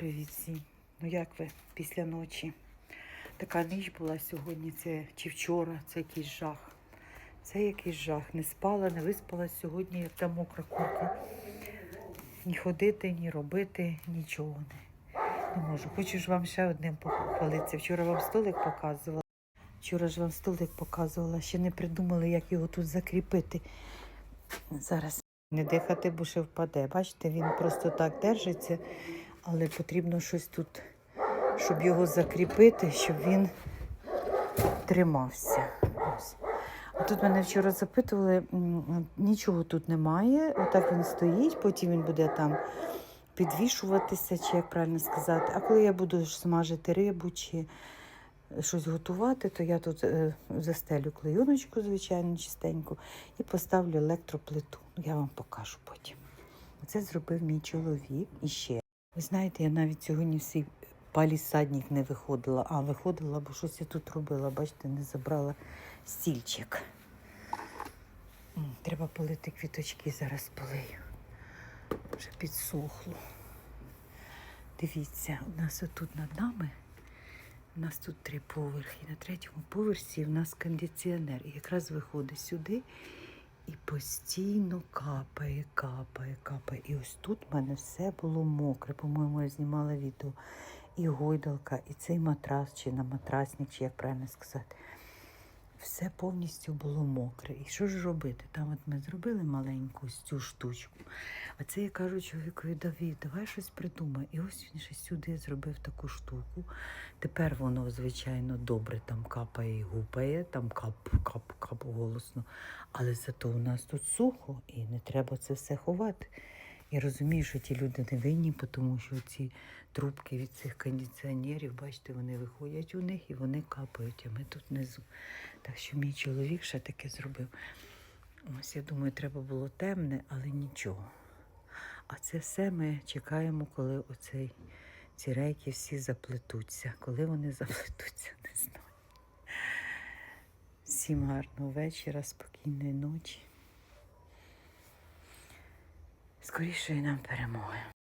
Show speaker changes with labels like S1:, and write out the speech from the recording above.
S1: привіт всім. Ну як ви після ночі? Така ніч була сьогодні, це чи вчора, це якийсь жах. Це якийсь жах. Не спала, не виспалась сьогодні, як та мокра курка. Ні ходити, ні робити, нічого не, не можу. Хочу ж вам ще одним похвалитися. Вчора вам столик показувала. Вчора ж вам столик показувала, ще не придумали, як його тут закріпити. Зараз не дихати, бо ще впаде. Бачите, він просто так держиться, але потрібно щось тут, щоб його закріпити, щоб він тримався. А тут мене вчора запитували, нічого тут немає. Отак він стоїть, потім він буде там підвішуватися, чи як правильно сказати. А коли я буду смажити рибу чи щось готувати, то я тут е, застелю клейоночку, звичайно, чистеньку, і поставлю електроплиту. Я вам покажу потім. Це зробив мій чоловік і ще. Ви знаєте, я навіть сьогодні в свій палісадник не виходила, а виходила, бо щось я тут робила. Бачите, не забрала стільчик. Треба полити квіточки, зараз полию. Вже підсохло. Дивіться, у нас отут над нами. У нас тут три поверхи. На третьому поверсі в нас кондиціонер. І якраз виходить сюди і постійно капає, капає, капає. І ось тут в мене все було мокре. По-моєму, я знімала відео. І гойдалка, і цей матрас, чи на матрасник, чи як правильно сказати. Все повністю було мокре. І що ж робити? Там от ми зробили маленьку цю штучку. А це я кажу чоловікові Давід, давай щось придумай. І ось він ще сюди зробив таку штуку. Тепер воно, звичайно, добре там капає і гупає, там кап, кап, кап голосно. Але зато у нас тут сухо і не треба це все ховати. Я розумію, що ті люди не винні, тому що ці трубки від цих кондиціонерів, бачите, вони виходять у них і вони капають, а ми тут внизу. Так що мій чоловік ще таке зробив. Ось я думаю, треба було темне, але нічого. А це все ми чекаємо, коли оцей, ці рейки всі заплетуться. Коли вони заплетуться, не знаю. Всім гарного вечора, спокійної ночі. Скоріше нам перемоги.